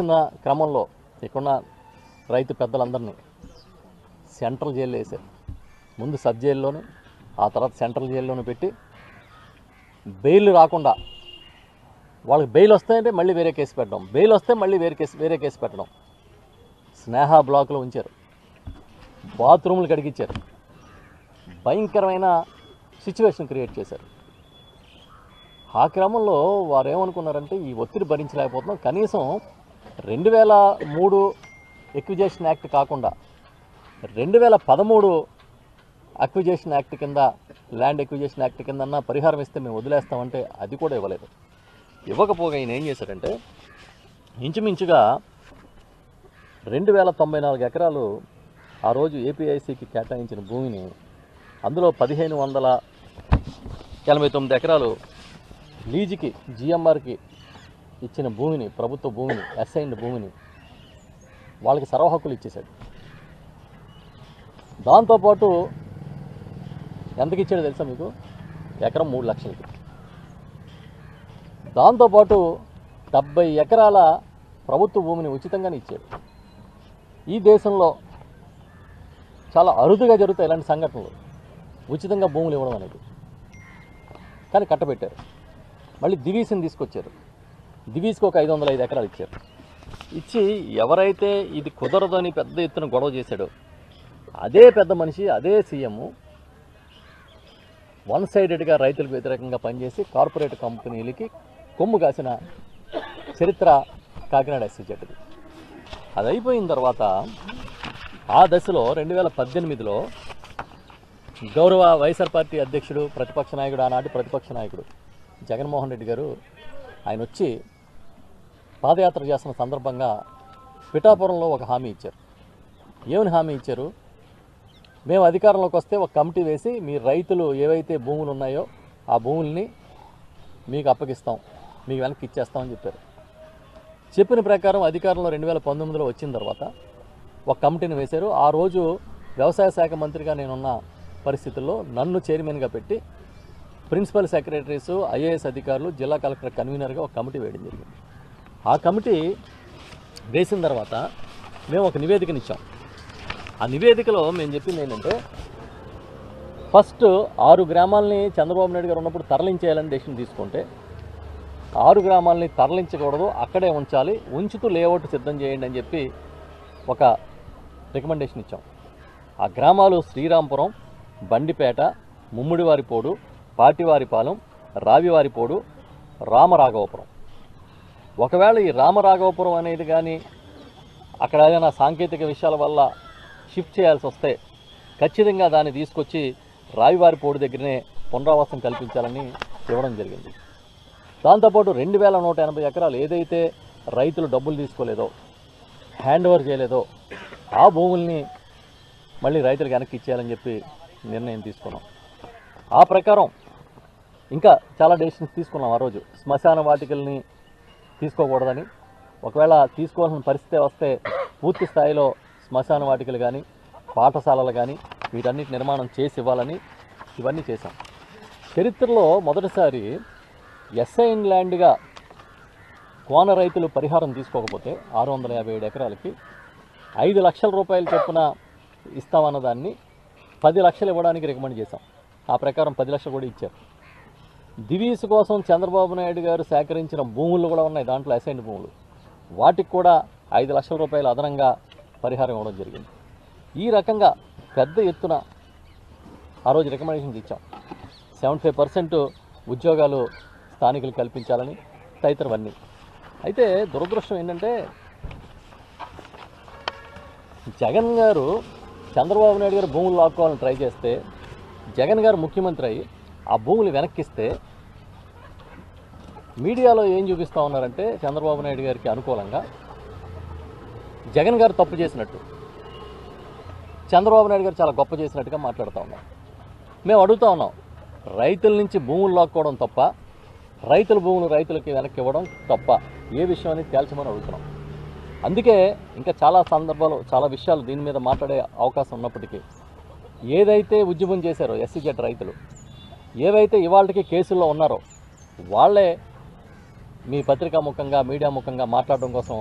చిన్న క్రమంలో ఇక్కడున్న రైతు పెద్దలందరినీ సెంట్రల్ జైల్లో వేశారు. ముందు సబ్ జైల్లోను ఆ తర్వాత సెంట్రల్ జైల్లోనూ పెట్టి బెయిల్ రాకుండా వాళ్ళకి బెయిల్ వస్తాయంటే మళ్ళీ వేరే కేసు పెట్టడం. బెయిల్ వస్తే మళ్ళీ వేరే కేసు వేరే కేసు పెట్టడం. స్నేహ బ్లాక్లో ఉంచారు. బాత్రూములు కడిగించారు భయంకరమైన సిచ్యువేషన్ క్రియేట్ చేశారు. ఆ క్రమంలో వారు ఏమనుకున్నారంటే ఈ ఒత్తిడి భరించలేకపోతున్నాం. కనీసం రెండు వేల మూడు ఎక్విజేషన్ యాక్ట్ కాకుండా రెండు వేల పదమూడు అక్విజేషన్ యాక్ట్ కింద ల్యాండ్ ఎక్విజేషన్ యాక్ట్ కింద పరిహారం ఇస్తే మేము వదిలేస్తామంటే అది కూడా ఇవ్వలేదు. ఇవ్వకపోగా ఈయన ఏం చేశారంటే ఇంచుమించుగా రెండు వేల తొంభై నాలుగు ఎకరాలు ఆ రోజు ఏపీఐసికి కేటాయించిన భూమిని అందులో పదిహేను వందల ఎనభై తొమ్మిది ఎకరాలు లీజుకి జిఎంఆర్కి ఇచ్చిన భూమిని ప్రభుత్వ భూమిని అసైన్డ్ భూమిని వాళ్ళకి సర్వహక్కులు ఇచ్చేశాడు. దాంతోపాటు ఎంతకి ఇచ్చాడో తెలుసా మీకు? ఎకరం మూడు లక్షలకి. దాంతోపాటు డెబ్బై ఎకరాల ప్రభుత్వ భూమిని ఉచితంగానే ఇచ్చాడు. ఈ దేశంలో చాలా అరుదుగా జరుగుతాయి ఇలాంటి సంఘటనలు. ఉచితంగా భూములు ఇవ్వడం అనేది. కానీ కట్టబెట్టారు. మళ్ళీ దివీసిని తీసుకొచ్చారు. దివీస్కి ఒక ఐదు వందల ఐదు ఎకరాలు ఇచ్చారు. ఇచ్చి ఎవరైతే ఇది కుదరదని పెద్ద ఎత్తున గొడవ చేశాడో అదే పెద్ద మనిషి అదే సీఎం వన్ సైడెడ్గా రైతులకు వ్యతిరేకంగా పనిచేసి కార్పొరేట్ కంపెనీలకి కొమ్ము కాసిన చరిత్ర కాకినాడ ఎస్సీ జట్టుది అది అయిపోయిన తర్వాత ఆ దశలో రెండు వేల పద్దెనిమిదిలో గౌరవ వైఎస్ఆర్ పార్టీ అధ్యక్షుడు ప్రతిపక్ష నాయకుడు ఆనాటి ప్రతిపక్ష నాయకుడు జగన్మోహన్ రెడ్డి గారు ఆయన వచ్చి పాదయాత్ర చేస్తున్న సందర్భంగా పిఠాపురంలో ఒక హామీ ఇచ్చారు. ఏమని హామీ ఇచ్చారు? మేము అధికారంలోకి వస్తే ఒక కమిటీ వేసి మీ రైతులు ఏవైతే భూములు ఉన్నాయో ఆ భూముల్ని మీకు అప్పగిస్తాం మీకు వెనక్కి ఇచ్చేస్తామని చెప్పారు. చెప్పిన ప్రకారం అధికారంలో రెండు వేల పంతొమ్మిదిలో వచ్చిన తర్వాత ఒక కమిటీని వేశారు. ఆ రోజు వ్యవసాయ శాఖ మంత్రిగా నేనున్న పరిస్థితుల్లో నన్ను చైర్మన్గా పెట్టి ప్రిన్సిపల్ సెక్రటరీస్ ఐఏఎస్ అధికారులు జిల్లా కలెక్టర్ కన్వీనర్గా ఒక కమిటీ వేయడం జరిగింది. ఆ కమిటీ వేసిన తర్వాత మేము ఒక నివేదికని ఇచ్చాం ఆ నివేదికలో మేము చెప్పింది ఏంటంటే ఫస్ట్ ఆరు గ్రామాలని చంద్రబాబు నాయుడు గారు ఉన్నప్పుడు తరలించేయాలని డెసిషన్ తీసుకుంటే ఆరు గ్రామాలని తరలించకూడదు అక్కడే ఉంచాలి ఉంచుతూ లేఅవుట్ సిద్ధం చేయండి అని చెప్పి ఒక రికమెండేషన్ ఇచ్చాం. ఆ గ్రామాలు శ్రీరాంపురం బండిపేట ముమ్మిడివారిపోడు పాటివారిపాలెం రావివారిపోడు రామరాఘవపురం. ఒకవేళ ఈ రామరాఘవపురం అనేది కానీ అక్కడ ఏదైనా సాంకేతిక విషయాల వల్ల షిఫ్ట్ చేయాల్సి వస్తే ఖచ్చితంగా దాన్ని తీసుకొచ్చి రావివారిపోడు దగ్గరనే పునరావాసం కల్పించాలని ఇవ్వడం జరిగింది. దాంతోపాటు రెండు వేల నూట ఎనభై ఎకరాలు ఏదైతే రైతులు డబ్బులు తీసుకోలేదో హ్యాండ్ ఓవర్ చేయలేదో ఆ భూముల్ని మళ్ళీ రైతులకు వెనక్కి ఇచ్చేయాలని చెప్పి నిర్ణయం తీసుకున్నాం. ఆ ప్రకారం ఇంకా చాలా డెసిషన్స్ తీసుకున్నాం ఆ రోజు. శ్మశాన వాటికల్ని తీసుకోకూడదని. ఒకవేళ తీసుకోవాల్సిన పరిస్థితి వస్తే పూర్తి స్థాయిలో శ్మశాన వాటికలు కానీ పాఠశాలలు కానీ వీటన్నిటి నిర్మాణం చేసి ఇవ్వాలని ఇవన్నీ చేశాం. చరిత్రలో మొదటిసారి ఎస్ఐన్ ల్యాండ్గా కోన రైతులు పరిహారం తీసుకోకపోతే ఆరు వందల యాభై ఏడు ఎకరాలకి ఐదు లక్షల రూపాయలు చొప్పున ఇస్తామన్న దాన్ని పది లక్షలు ఇవ్వడానికి రికమెండ్ చేశాం. ఆ ప్రకారం పది లక్షలు కూడా ఇచ్చారు. దివీస్ కోసం చంద్రబాబు నాయుడు గారు సేకరించిన భూములు కూడా ఉన్నాయి దాంట్లో అసైన్ భూములు. వాటికి కూడా ఐదు లక్షల రూపాయలు అదనంగా పరిహారం ఇవ్వడం జరిగింది. ఈ రకంగా పెద్ద ఎత్తున ఆ రోజు రికమెండేషన్స్ ఇచ్చాం. సెవెంటీ ఫైవ్ పర్సెంట్ ఉద్యోగాలు స్థానికులు కల్పించాలని తదితరవన్నీ. అయితే దురదృష్టం ఏంటంటే జగన్ గారు చంద్రబాబు నాయుడు గారు భూములు లాక్కోవాలని ట్రై చేస్తే జగన్ గారు ముఖ్యమంత్రి అయ్యి ఆ భూములు వెనక్కిస్తే మీడియాలో ఏం చూపిస్తూ ఉన్నారంటే చంద్రబాబు నాయుడు గారికి అనుకూలంగా జగన్ గారు తప్పు చేసినట్టు. చంద్రబాబు నాయుడు గారు చాలా గొప్ప చేసినట్టుగా మాట్లాడుతూ ఉన్నాం. మేము అడుగుతా ఉన్నాం రైతుల నుంచి భూములు లాక్కోవడం తప్ప రైతుల భూములు రైతులకి వెనక్కి ఇవ్వడం తప్ప ఏ విషయం అనేది తేల్చమని అడుగుతున్నాం. అందుకే ఇంకా చాలా సందర్భాలు చాలా విషయాలు దీని మీద మాట్లాడే అవకాశం ఉన్నప్పటికీ ఏదైతే ఉద్యమం చేశారో ఎస్సీజెడ్ రైతులు ఏవైతే ఇవాళకి కేసుల్లో ఉన్నారో వాళ్ళే మీ పత్రికా ముఖంగా మీడియా ముఖంగా మాట్లాడడం కోసం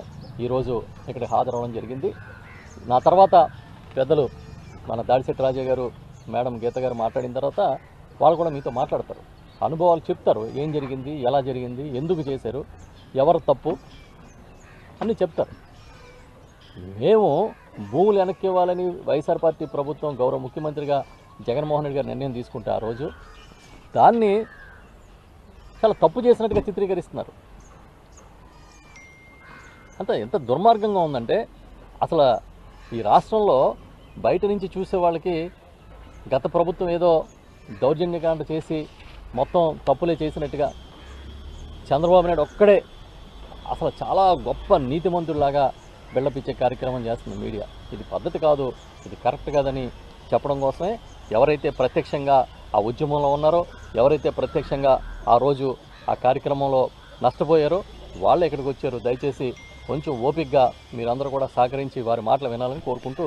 ఈరోజు ఇక్కడ హాజరవడం జరిగింది. నా తర్వాత పెద్దలు మన దాడిశెట్టి రాజా గారు మేడం గీత గారు మాట్లాడిన తర్వాత వాళ్ళు కూడా మీతో మాట్లాడతారు. అనుభవాలు చెప్తారు. ఏం జరిగింది ఎలా జరిగింది ఎందుకు చేశారు ఎవరు తప్పు అని చెప్తారు. మేము భూములు వెనక్కి ఇవ్వాలని వైఎస్ఆర్ పార్టీ ప్రభుత్వం గౌరవ ముఖ్యమంత్రిగా జగన్మోహన్ రెడ్డి గారు నిర్ణయం తీసుకుంటే ఆ రోజు దాన్ని చాలా తప్పు చేసినట్టుగా చిత్రీకరిస్తున్నారు. అంత ఎంత దుర్మార్గంగా ఉందంటే అసలు ఈ రాష్ట్రంలో బయట నుంచి చూసే వాళ్ళకి గత ప్రభుత్వం ఏదో దౌర్జన్యకాండ చేసి మొత్తం తప్పులే చేసినట్టుగా చంద్రబాబు నాయుడు ఒక్కడే అసలు చాలా గొప్ప నీతిమంతుడిలాగా బిళ్ళపిచ్చే కార్యక్రమం చేస్తుంది మీడియా. ఇది పద్ధతి కాదు ఇది కరెక్ట్ కాదని చెప్పడం కోసమే ఎవరైతే ప్రత్యక్షంగా ఆ ఉద్యమంలో ఉన్నారో ఎవరైతే ప్రత్యక్షంగా ఆ రోజు ఆ కార్యక్రమంలో నష్టపోయారో వాళ్ళు ఇక్కడికి వచ్చారు. దయచేసి కొంచెం ఓపికగా మీరందరూ కూడా సహకరించి వారి మాటలు వినాలని కోరుకుంటూ